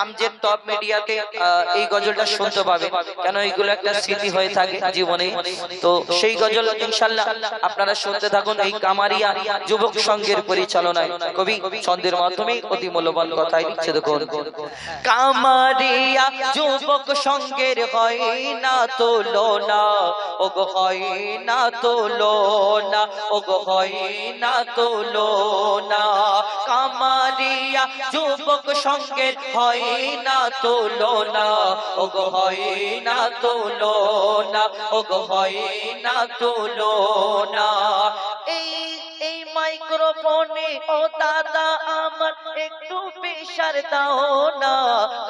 Amjad top মিডিয়াতে এই গজলটা শুনতে পাবে। কেন এইগুলো একটা স্মৃতি হয়ে থাকে জীবনে? তো সেই গজল ইনশাল্লাহ আপনারা শুনতে থাকুন এই কামারিয়া যুবক সংঘের পরিচালনায়। কবি ছন্দের মাধ্যমে অতি মূল্যবান কথাই লিখছে দেখুন। কামারিয়া যুবক সংঘের হয় না তুলনা ওগো হয় না তুলনা ওগো হয় না তুলনা কামারিয়া যুবক সংঘের হয় না তুলনা, ওগো হয় না তুলনা, ওগো হয় না তোলো না এই এই মাইক্রোফোনে, ও দাদা আমার একটু পেশার দাও না।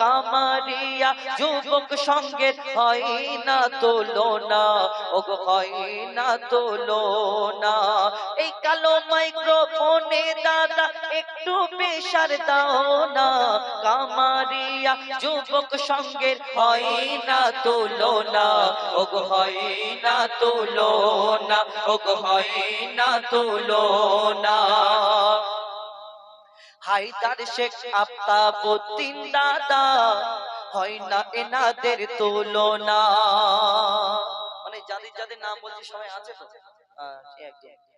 কামারিয়া যুবক সঙ্গে হয় না তুলনা ও গো হয় না তুলনা। এই কালো মাইক্রোফোনে দাদা, একটু পেশার দাও না। কামারিয়া, যুবক সঙ্গে হয় না তুলনা। ও হয় না তুলনা ও হয় না তুলনা। হায়দার শেখ আফতাবুদ্দিন দাদা, হয় না এনাদের তুলনা। মানে যাদের যাদের নাম বলছি সবাই আছে তো।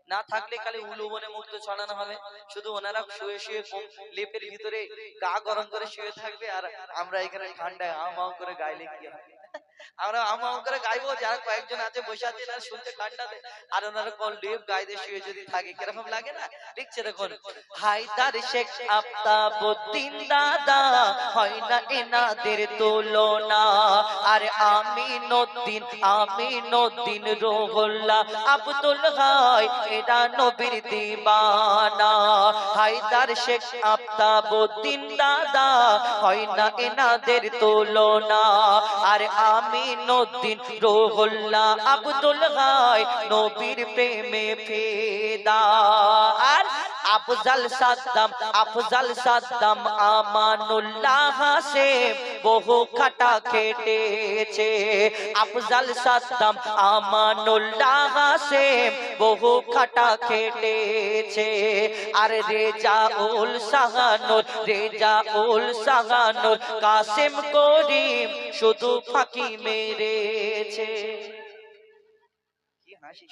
না থাকলে খালি উলু বনে মুক্ত ছড়ানো হবে। শুধু ওনারা শুয়ে শুয়ে লেপের ভিতরে গা গরম করে শুয়ে থাকবে আর আমরা এখানে ঠান্ডায় আম আম করে গাইলে কি হবে আমরা আম আম করে গাইবো যারা কয়েকজন আছে বসে আছে শুনতে ঠান্ডাতে আর ওনারা কোন লেপ গাইতে শুয়ে যদি থাকে কীরকম লাগে না? লিখছে দেখুন হায়দার শেখ দাদা হয় না এনাদের তুলনা। আর আমিনুদ্দিন আমিনুদ্দিন রোহুল্লা আব্দুল হাই এরা নবীর দিবানা হায়দার শেখ আফতাবুদ্দিন দাদা হয় না এনাদের তুলনা। আর আমিনুদ্দিন রোহুল্লা আব্দুল গায় নবীর প্রেমে ফেদা। আর আফজাল সাদ্দাম আফজাল সাদ্দাম আমানুল্লাহ সে বহু খাটা খেটেছে আফজাল সাদ্দাম আমানুল্লাহ হাসেম বহু খাটা খেটেছে আর রেজা উল সাহানুর রেজা উল সাহানুর কাসেম করিম শুধু ফাঁকি মেরেছে।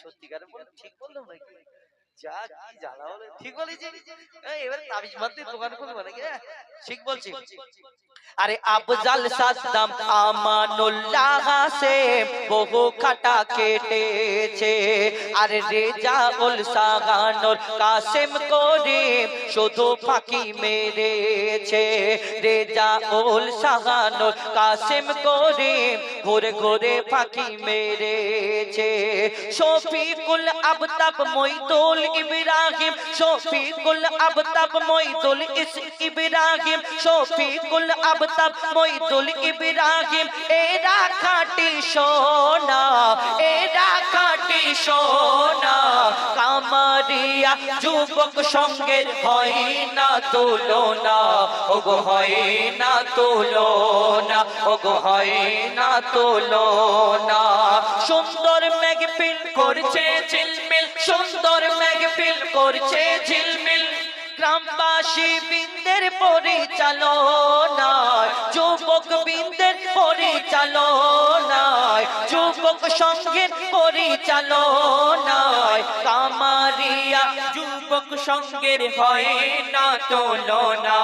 সত্যিকারে ঠিক বললাম নাকি? যা কি জ্বালা হলো ঠিক বলেছি। এবার তাবিজ মারতে দোকান খুলবো নাকি? ঠিক বলছি। আরে আফজাল সাদ্দাম আমানুল্লাহ হাসেম বহু খাটা কেটেছে। আরে কাসেম করিম শুধু ফাঁকি মেরেছে। রেজা উল সাগানুর কাসেম করিম ঘুরে ঘুরে ফাঁকি মেরেছে। শফিকুল আবতাব মইদুল ইব্রাহিম শফিকুল আবতাব, মইদুল ইস, ইব্রাহিম, শফিকুল আবতাব, মইদুল ইব্রাহিম। এরা খাটি সোনা, এরা খাটি সোনা। কামারিয়া যুবক সঙ্গে হয় না তুলনা। ওগো হয় না তুলনা, ওগো হয় না তুলনা। সুন্দর মেঘপিল করছে ঝিলমিল, সুন্দর মেঘপিল করছে ঝিলমিল। গ্রামবাসী বৃন্দের পরিচালনায়, যুবক বৃন্দের পরিচালনায়, যুবক সঙ্গের পরিচালনায়। কামারিয়া যুবক সঙ্গের হয় না তুলনা,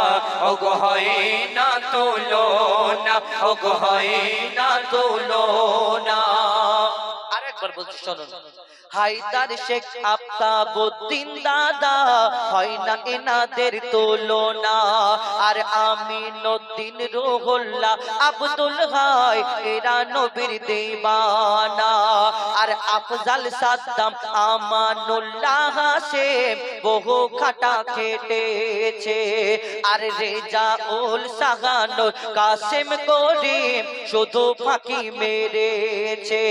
ওগো হয় না তুলনা, ওগো হয় না তুলনা। আরেকবার বলছি শুনুন হায়দার শেখ আফতাবুদ্দিন দাদা হয় না এনাদের তুলনা। আর আমিনুদ্দিন রুহুল্লা আব্দুল হাই এরা নবীর দেবানা। আর আফজাল সাদ্দাম আমানুল্লাহ হাসেম বহু খাটা খেটেছে। আর রেজা উল সাহানুর কাসেম করিম শুধু ফাঁকি মেরেছে।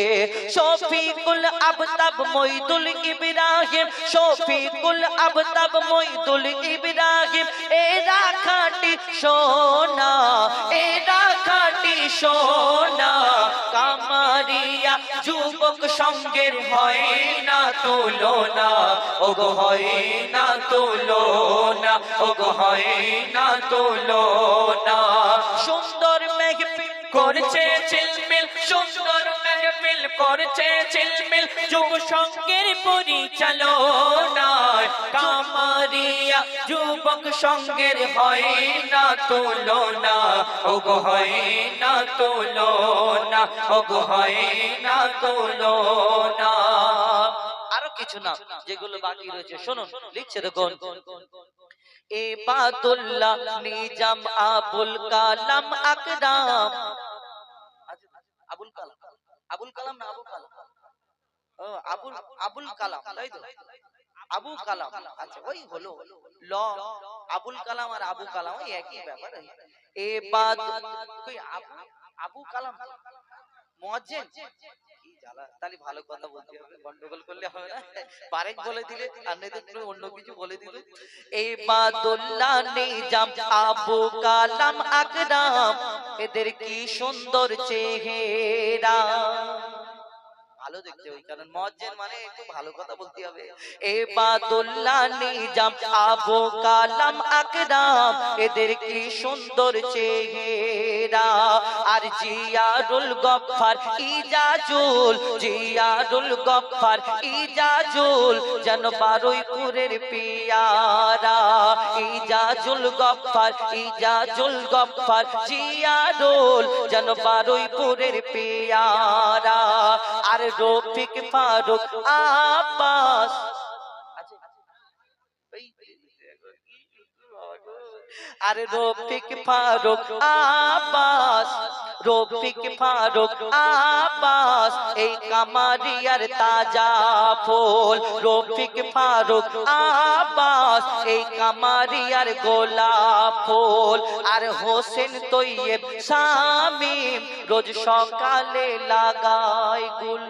শফিকুল আবতাব মইদুল ইব্রাহিম, শফিকুল আবতাব মইদুল ইব্রাহিম। এরা খাটি সোনা, এরা খাটি সোনা। কামারিয়া যুবক সঙ্গের হয় না তুলনা, ওগো হয় না তুলনা, ওগো হয় না তুলনা। করছে ঝিলমিল, সুন্দর করছে যুব সঙ্গের পরিচালনায়। কামারিয়া যুবক সঙ্গের হয় না তুলনা, ওগো হয় না তুলনা, ওগো হয় না আরও কিছু না যেগুলো বাকি রয়েছে, শুনুন, লিখছে দেখুন। এবাদুল্লাহ নিজাম আবুল কালাম আকরাম। আবুল কালাম। আবুল কালাম না আবুল কালাম? ও আবুল আবুল কালাম তাই তো আবু কালাম। আচ্ছা ওই হলো। ল আবুল কালাম আর আবু কালাম ওই একই ব্যাপার এবাদ কই আবু আবু কালাম? মুয়াজ্জিন তাহলে ভালো কথা বলতে হবে গন্ডগোল করলে হবে না। বারেক বলে দিলে আর একটু অন্য কিছু বলে দিলে। এবাদুল্লাহ নিজাম আবু কালাম আকরাম। এদের কি সুন্দর চেহারা? ভালো দেখতে ওই কারণ মজ্জেন মানে একটু ভালো কথা বলতে হবে। এবাদুল্লাহ নিজাম আবু কালাম আকরাম এদের কি সুন্দর চেহারা। আর জিয়ারুল গফফার ইজাজুল জিয়ারুল গফফার ইজাজুল যেন বারোই কুরের পিয়ারা। ইজাজুল গফফার ইজাজুল গফফার জিয়ারুল যেন বারোই কুরের পিয়ারা। আর রফিক ফারুক আব্বাস আর রফিক ফারুক আব্বাস রফিক ফারুক আব্বাস, এই কামারিয়ার তাজা ফুল। রফিক ফারুক আব্বাস, এই কামারিয়ার গোলাপ ফুল। আর হোসেন তৈয়ব শামিম, রোজ সকালে লাগায় গুল।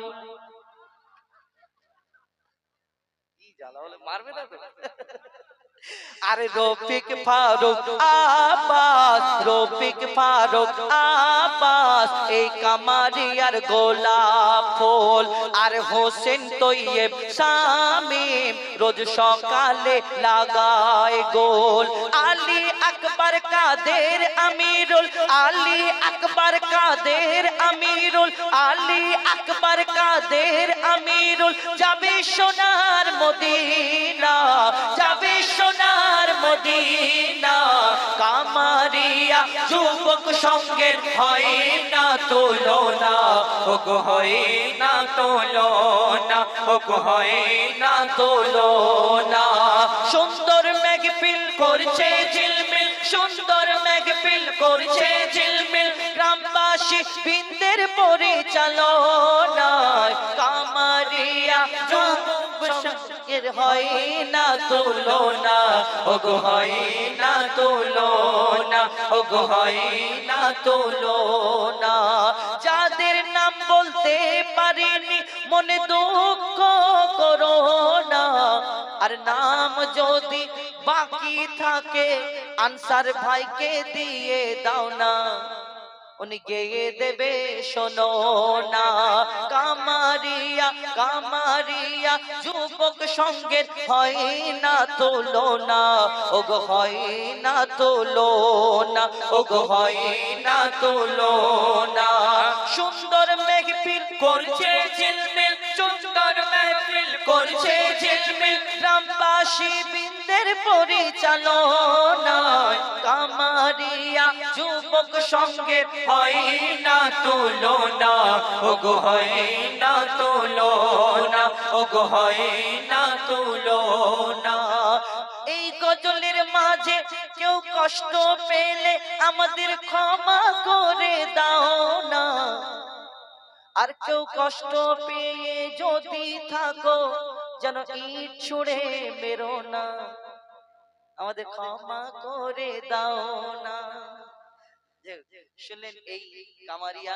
মারবে না আরে রফিক ফারুক আবাস রফিক ফারুক আবাস এই কামারিয়ার গোলাপ ফুল আর হোসেন তৈয়েব শামিম রোজ সকালে লাগায় গোল। আলী আকবর কাদের আমিরুল আলী, আকবর কাদের আমিরুল আলী, আকবর কাদের আমিরুল। যাবে সোনার মদিনা, যাবে সোনার মদিনা। কামারিয়া যুবক সঙ্গের হয় না তুলনা, ওগো হয় না তুলনা, ওগো হয় না তুলনা। সুন্দর মেঘপিল করছে ঝিলমিল সুন্দর মেঘপিল করছে ঝিলমিল গ্রামবাসী বৃন্দের পরিচালনায় কামারিয়া সঙ্গের হয় না তুলনা, ওগো হয় না তুলনা, ওগো হয় না তুলনা। যাদের নাম বলতে পারিনি, মনে দুঃখ করো না। আর নাম যদি বাকি থাকে আনসার ভাইকে দিয়ে দাও না। উনি গেয়ে দেবে, শোনো না। কামারিয়া কামারিয়া, যুবক সঙ্গে হয় না তোলো না ওগো হয় না তোলো না ওগো হয় না তোলো না সুন্দর মেঘপিল করছে ঝিলমিল, সুন্দর মেহফিল করছে ঝিলমিল। গ্রামবাসী বৃন্দের পরিচালনায় কামারিয়া যুবক সঙ্গে হয় না তুলনা। ওগো হয় না তুলনা, ওগো হয় না তুলনা। এই গজলের মাঝে কেউ কষ্ট পেলে আমাদের ক্ষমা করে দাও না। আর কেউ কষ্ট পেয়ে যদি থাকো যেন ইট ছুড়ে মেরো না। আমাদের ক্ষমা করে দাও না। শুনলেন এই কামারিয়া?